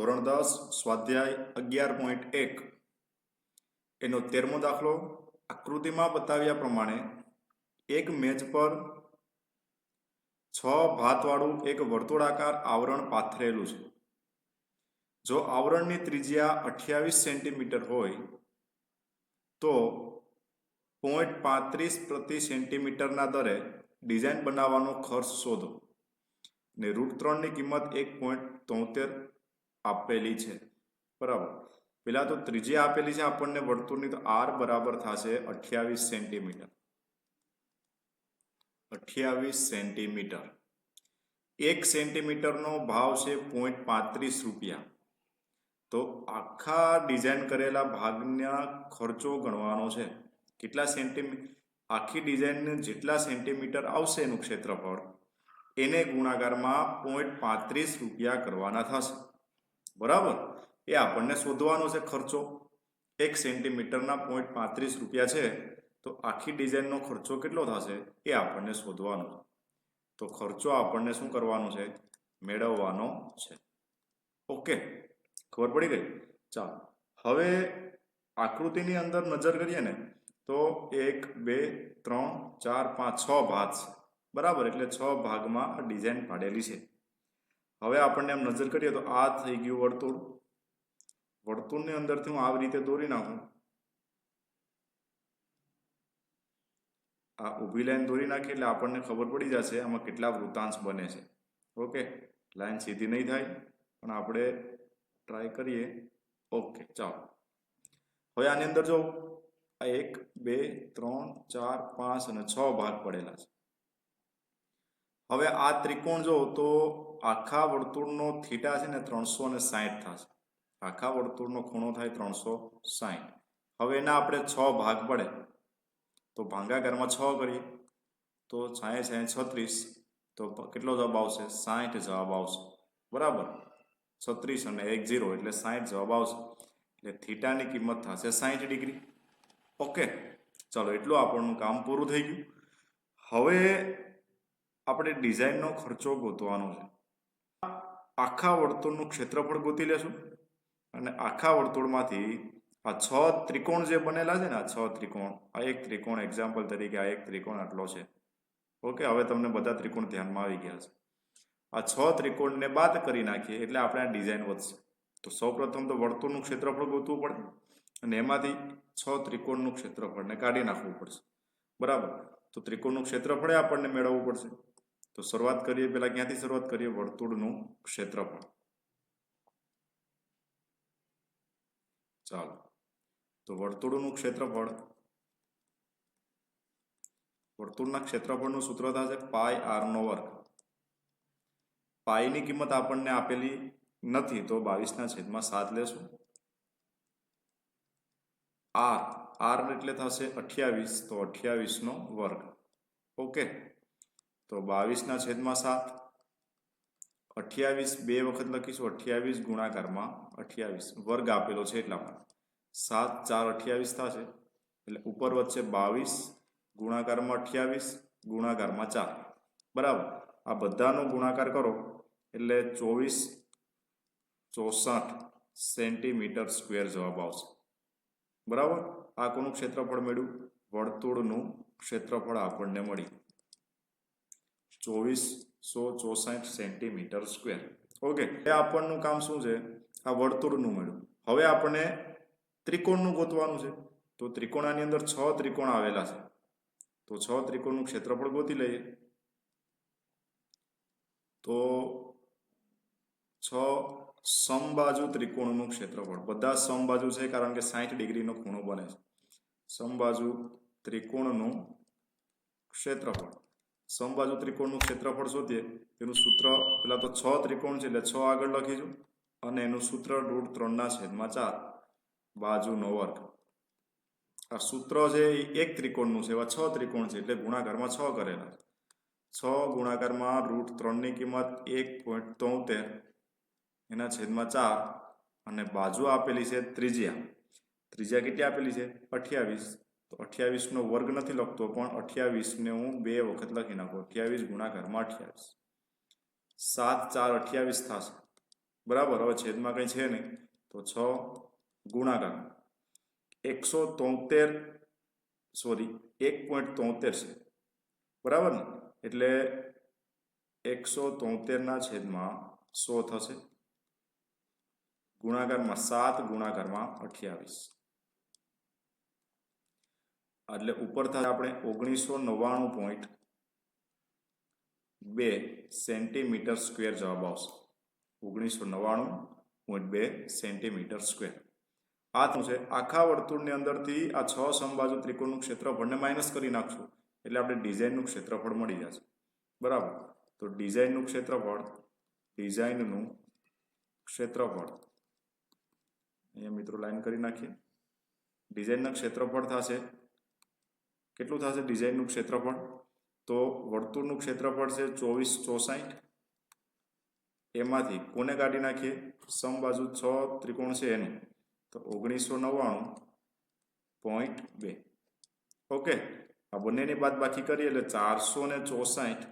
ધોરણ દસ સ્વાધ્યાય અગિયાર પોઈન્ટ એક. એનો તેરમો દાખલો આકૃતિમાં બતાવ્યા પ્રમાણે એક મેજ પર છ ભાતવાળું એક વર્તુળાકાર આવરણ પાથરેલું છે. જો આવરણની ત્રિજ્યા અઠ્યાવીસ સેન્ટીમીટર હોય, તો પોઈન્ટ પાંત્રીસ પ્રતિ સેન્ટીમીટરના દરે ડિઝાઇન બનાવવાનો ખર્ચ શોધો. ને રૂટ ત્રણની કિંમત એક પોઈન્ટ તોતેર આપેલી છે. બરાબર. પેલા તો ત્રીજી આપેલી છે, આપણને વર્તુળની તો આર બરાબર થશે અઠ્યાવીસ સેન્ટીમીટર. અઠ્યાવીસ સેન્ટીમીટર. એક સેન્ટીમીટરનો ભાવ છે પોઈન્ટ પાંત્રીસ રૂપિયા. તો આખા ડિઝાઇન કરેલા ભાગના ખર્ચો ગણવાનો છે. કેટલા સેન્ટીમી, આખી ડિઝાઇનને જેટલા સેન્ટીમીટર આવશે એનું ક્ષેત્રફળ, એને ગુણાકારમાં પોઈન્ટ પાંત્રીસ રૂપિયા કરવાના થશે. બરાબર? એ આપણને શોધવાનો છે ખર્ચો. એક સેન્ટીમીટરના પોઈન્ટ પાંત્રીસ રૂપિયા છે, તો આખી ડિઝાઇનનો ખર્ચો કેટલો થશે? એ આપણને શોધવાનો તો ખર્ચો આપણને શું કરવાનો છે? મેળવવાનો છે. ઓકે? ખબર પડી ગઈ? ચાલો. હવે આકૃતિની અંદર નજર કરીએ ને, તો એક, બે, ત્રણ, ચાર, પાંચ, છ ભાગ છે. બરાબર? એટલે છ ભાગમાં ડિઝાઇન પાડેલી છે. હવે આપણને એમ નજર કરીએ તો આ થઈ ગયું વર્તુળ. વર્તુળની અંદરથી હું આવી રીતે દોરી નાખું. આ ઊભી લાઈન દોરી નાખી એટલે આપણને ખબર પડી જશે આમાં કેટલા વૃતાંશ બને છે. ઓકે, લાઈન સીધી નહીં થાય, પણ આપણે ટ્રાય કરીએ. ઓકે, ચાલો. હવે આની અંદર જો આ એક, બે, ત્રણ, ચાર, પાંચ અને છ ભાગ પડેલા છે. હવે આ ત્રિકોણ જો તો આખા વર્તુળનો થીટા છે ને ત્રણસો ને સાહીઠ થશે. આખા વર્તુળનો ખૂણો થાય ત્રણસો સાહીઠ હવે એના આપણે છ ભાગ પડે. તો ભાંગાકારમાં છ કરીએ. તો સાહીઠ સાહીઠ છત્રીસ. તો કેટલો જવાબ આવશે? સાહીઠ જવાબ આવશે. બરાબર? છત્રીસ અને એક ઝીરો એટલે સાહીઠ જવાબ આવશે. એટલે થીટાની કિંમત થશે સાહીઠ ડિગ્રી. ઓકે? ચલો, એટલું આપણનું કામ પૂરું થઈ ગયું. હવે આપણે ડિઝાઇનનો ખર્ચો ગોતવાનો છે. આખા વર્તુળનું ક્ષેત્રફળ ગોતી લેશું. અને આખા વર્તુળમાંથી આ છ ત્રિકોણ જે બનેલા છે ને, આ છ ત્રિકોણ, આ એક ત્રિકોણ એક્ઝામ્પલ તરીકે આ એક ત્રિકોણ આટલો છે. ઓકે હવે તમને બધા ત્રિકોણ ધ્યાનમાં આવી ગયા છે. આ છ ત્રિકોણને બાદ કરી નાખીએ એટલે આપણે આ ડિઝાઇન વધશે. તો સૌપ્રથમ તો વર્તુળનું ક્ષેત્રફળ ગોતવું પડે અને એમાંથી છ ત્રિકોણનું ક્ષેત્રફળને કાઢી નાખવું પડશે. બરાબર? તો ત્રિકોણનું ક્ષેત્રફળે આપણને મેળવવું પડશે. તો શરૂઆત કરીએ, પહેલાં ક્યાંથી શરૂઆત કરીએ? વર્તુળનું ક્ષેત્રફળ. ચાલો. તો વર્તુળનું ક્ષેત્રફળ. વર્તુળના ક્ષેત્રફળનું સૂત્ર થશે પાય આર નો વર્ગ. પાયની કિંમત આપણને આપેલી નથી, તો બાવીસના છેદમાં સાત લેશું. આર. આર એટલે થશે અઠ્યાવીસ, તો અઠ્યાવીસનો વર્ગ. ઓકે. તો બાવીસના છેદમાં સાત. અઠ્યાવીસ, બે વખત લખીશું, અઠ્યાવીસ ગુણાકારમાં અઠ્યાવીસ. વર્ગ આપેલો છે એટલા માટે. સાત, ચાર, અઠ્યાવીસ થશે. એટલે ઉપર વચ્ચે બાવીસ, ગુણાકારમાં અઠ્યાવીસ, ગુણાકારમાં ચાર. બરાબર? આ બધાનો ગુણાકાર કરો. એટલે ચોવીસ, ચોસઠ સેન્ટીમીટર સ્ક્વેર જવાબ આવશે. બરાબર? આ કોનું ક્ષેત્રફળ મળ્યું? વર્તુળનું ક્ષેત્રફળ આપણને મળી ચોવીસો ચોસઠ સેન્ટીમીટર સ્ક્વેર. ઓકે એ આપણનું કામ શું છે? આ વર્તુળનું મળ્યું હવે આપણે ત્રિકોણનું ગોતવાનું છે. તો ત્રિકોણાની અંદર છ ત્રિકોણ આવેલા છે. તો છ ત્રિકોણનું ક્ષેત્રફળ ગોતી લઈએ. તો છ સમબાજુ ત્રિકોણનું ક્ષેત્રફળ. બધા સમબાજુ છે કારણ કે સાઠ ડિગ્રીનો ખૂણો બને છે. સમબાજુ ત્રિકોણનું ક્ષેત્રફળ. સમબાજુ ત્રિકોણનું ક્ષેત્રફળ શોધીએ, તેનું સૂત્ર પહેલાં તો છ ત્રિકોણ છે એટલે છ આગળ લખીશું અને એનું સૂત્ર રૂટ ત્રણના છેદમાં ચાર બાજુનો વર્ગ. આ સૂત્ર છે એ એક ત્રિકોણનું છે, એવા છ ત્રિકોણ છે એટલે ગુણાકારમાં છ કરેલા. છ ગુણાકારમાં રૂટ ત્રણની કિંમત એક પોઈન્ટ તોતેર, એના છેદમાં ચાર અને બાજુ આપેલી છે ત્રિજ્યા. ત્રિજ્યા કેટલી આપેલી છે? અઠ્યાવીસ. તો અઠ્યાવીસનો વર્ગ નથી લખતો, પણ અઠ્યાવીસને હું બે વખત લખી નાખું. અઠ્યાવીસ ગુણાકારમાં અઠ્યાવીસ. સાત ચાર અઠ્યાવીસ થશે. બરાબર? હવે છેદમાં કંઈ છે નહીં. તો છ ગુણાકાર એકસો તોતેર, સોરી, એક પોઈન્ટ તોતેર છે. બરાબર ને? એટલે એકસો તોતેરના છેદમાં સો થશે. ગુણાકારમાં સાત ગુણાકારમાં અઠ્યાવીસ. એટલે ઉપર થાય આપણે ઓગણીસો નવ્વાણું પોઈન્ટ બે સેન્ટીમીટર સ્ક્વેર જવાબ આવશે. ઓગણીસો નવ્વાણું પોઈન્ટ બે સેન્ટીમીટર સ્ક્વેર આ શું છે, આખા વર્તુળની અંદરથી આ છ સમબાજુ ત્રિકોણનું ક્ષેત્રફળને માઇનસ કરી નાખશું. એટલે આપણે ડિઝાઇનનું ક્ષેત્રફળ મળી જશે. બરાબર? તો ડિઝાઇનનું ક્ષેત્રફળ ડિઝાઇનનું ક્ષેત્રફળ. અહીંયા મિત્રો લાઈન કરી નાખીએ. ડિઝાઇનના ક્ષેત્રફળ થશે કેટલું થશે ડિઝાઇનનું ક્ષેત્રફળ? તો વર્તુળનું ક્ષેત્રફળ છે ચોવીસ ચોસાઠ. એમાંથી કોને કાઢી નાખીએ? સમબાજુ છ ત્રિકોણ છે એનું. તો ઓગણીસો નવ્વાણું પોઈન્ટ બે. ઓકે આ બંનેની બાદ બાકી કરીએ એટલે ચારસો ને ચોસાઠ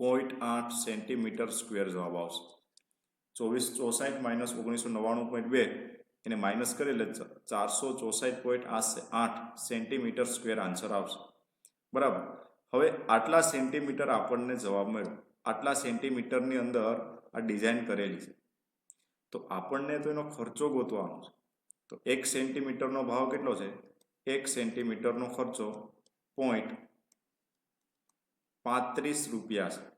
પોઈન્ટ આઠ સેન્ટીમીટર સ્ક્વેર જવાબ આવશે. ચોવીસ ચોસાઠ માઇનસ ઓગણીસો નવ્વાણું પોઈન્ટ બે. એને માઇનસ કરી એટલે ચારસો ચોસાઠ પોઈન્ટ આઠ સેન્ટીમીટર સ્ક્વેર આન્સર આવશે. બરાબર? હવે આટલા સેન્ટીમીટર આપણને જવાબ મળ્યો. આટલા સેન્ટીમીટરની અંદર આ ડિઝાઇન કરેલી છે. તો આપણને તો એનો ખર્ચો ગોતવાનો છે. તો એક સેન્ટીમીટરનો ભાવ કેટલો છે? એક સેન્ટીમીટરનો ખર્ચો પોઈન્ટ પાંત્રીસ રૂપિયા છે.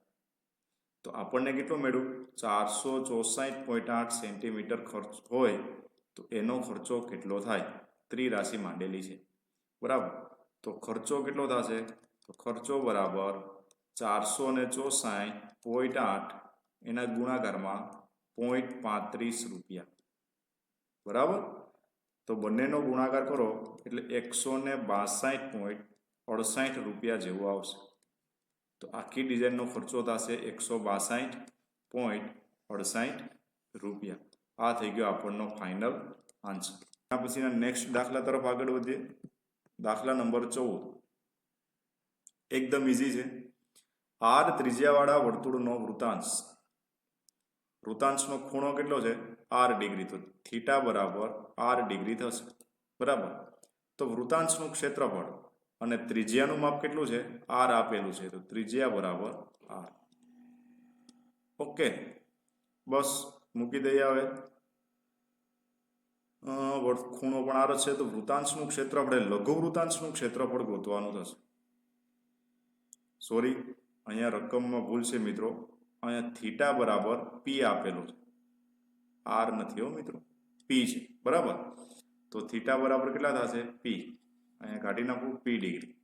તો આપણને કેટલું મળ્યું? ચારસો ચોસાઠ પોઈન્ટ આઠ સેન્ટીમીટર ખર્ચ હોય તો એનો ખર્ચો કેટલો થાય? ત્રિરાશિ માંડેલી છે. બરાબર. તો ખર્ચો કેટલો થશે? તો ખર્ચો બરાબર ચારસો ને ચોસાઠ પોઈન્ટ આઠ એના ગુણાકારમાં પોઈન્ટ પાંત્રીસ રૂપિયા. બરાબર? તો બંનેનો ગુણાકાર કરો એટલે એકસો ને બાસઠ પોઈન્ટ અડસાઠ રૂપિયા જેવો આવશે. તો આખી ડિઝાઇનનો ખર્ચો થશે એકસો બાસઠ પોઈન્ટ અડસાઠ રૂપિયા. આ થઈ ગયો આપણનો ફાઇનલ આન્સર આ પછીના નેક્સ્ટ દાખલા તરફ આગળ વધીએ. દાખલા નંબર ચૌદ. એકદમ ઇઝી છે. આર ત્રિજ્યાવાળા વર્તુળનો વૃતાંશ. વૃતાંશનો ખૂણો કેટલો છે? R degree. તો થીટા બરાબર આર ડિગ્રી થશે. બરાબર? તો વૃતાંશનું ક્ષેત્રફળ અને ત્રિજ્યાનું માપ કેટલું છે? આર આપેલું છે. તો ત્રિજ્યા બરાબર આર. ઓકે. બસ. મૂકી દઈએ હવે. ખૂણો પણ આર છે તો વૃતાંશનું ક્ષેત્રફળ એ લઘુ વૃતાંશનું ક્ષેત્રફળ ગોતવાનું થશે. સોરી અહીંયા રકમમાં ભૂલ છે મિત્રો. અહીંયા થીટા બરાબર પી આપેલું છે. આર નથી હો મિત્રો. પી છે. બરાબર? તો થીટા બરાબર કેટલા થશે? પી અહીંયા કાઢી નાખું પી ડિગ્રી.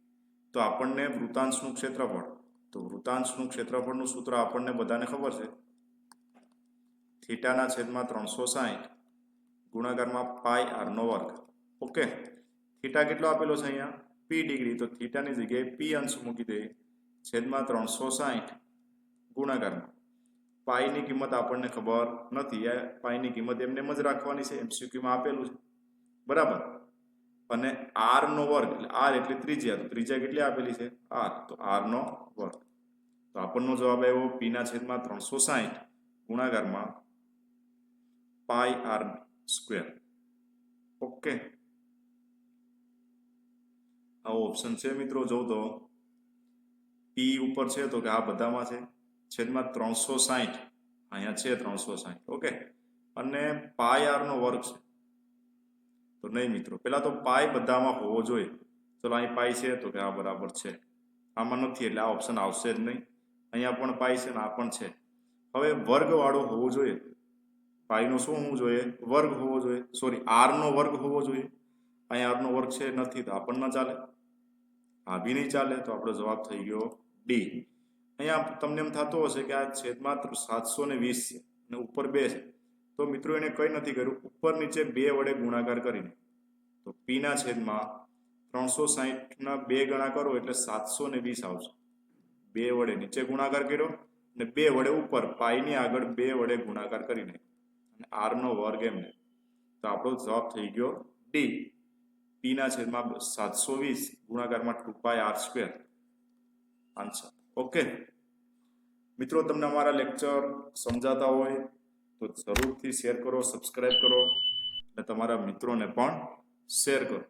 તો આપણને વૃતાંશનું ક્ષેત્રફળ. તો વૃતાંશનું ક્ષેત્રફળનું સૂત્ર આપણને બધાને ખબર છે. થીટાના છેદમાં ત્રણસો સાહીઠ, ગુણાકારમાં પાઈ આરનો વર્ગ. ઓકે? થીટા કેટલો આપેલો છે અહીંયા? P degree. તો થીટાની જગ્યાએ પી અંશ મૂકી દે. છેદમાં ત્રણસો સાહીઠ, ગુણાકારમાં. પાઈની કિંમત આપણને ખબર નથી. પાઈની કિંમત એમને જ રાખવાની છે. એમસીક્યુમાં આપેલું છે. બરાબર? અને આર નો વર્ગ, એટલે આર એટલે ત્રિજ્યા. તો ત્રિજ્યા કેટલી આપેલી છે? આર. તો આર નો વર્ગ. તો આપણનો જવાબ આવ્યો પીના છેદમાં ત્રણસો સાહીઠ, ગુણાકારમાં પાઈ આર સ્ક્વેર ઓકે આવો ઓપ્શન છે મિત્રો જો તો. પી ઉપર છે તો કે આ બધામાં છે. છેદમાં ત્રણસો સાહીઠ અહીંયા છે ત્રણસો સાહીઠ ઓકે અને પાય આર નો વર્ગ છે. તો નહીં મિત્રો, પેલા તો પાય બધામાં હોવો જોઈએ. ચલો અહીં પાય છે તો કે આ બરાબર છે. આમાં નથી એટલે આ ઓપ્શન આવશે જ નહીં. અહીંયા પણ પાય છે ને આ પણ છે. હવે વર્ગ વાળો હોવો જોઈએ. પાયનો શું હોવું જોઈએ? વર્ગ હોવો જોઈએ. સોરી આરનો વર્ગ હોવો જોઈએ. અહીંયા આરનો વર્ગ છે નથી, તો આપણને ચાલે. આ બી નહીં ચાલે, તો આપણો જવાબ થઈ ગયો ડી. અહીંયા તમને એમ થતો હશે કે આ છેદમાં સાતસો ને વીસ છે અને ઉપર બે છે. તો મિત્રો એને કંઈ નથી કર્યું. ઉપર નીચે બે વડે ગુણાકાર કરીને. તો પીના છેદમાં ત્રણસો સાહીઠના બે ગણા કરો એટલે સાતસો ને વીસ આવશે. બે વડે નીચે ગુણાકાર કર્યો અને બે વડે ઉપર પાઈની આગળ બે વડે ગુણાકાર કરીને. આરનો વર્ગ એમને. તો આપણો જવાબ થઈ ગયો ડી પીના છેદમાં સાતસો વીસ ગુણાકારમાં two pi R square answer okay મિત્રો, તમને અમારા લેક્ચર સમજાતા હોય તો જરૂરથી શેર કરો સબસ્ક્રાઇબ કરો અને તમારા મિત્રોને પણ શેર કરો.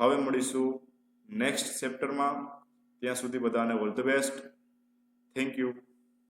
હવે મળીશું નેક્સ્ટ ચેપ્ટરમાં ત્યાં સુધી બધાને all the best thank you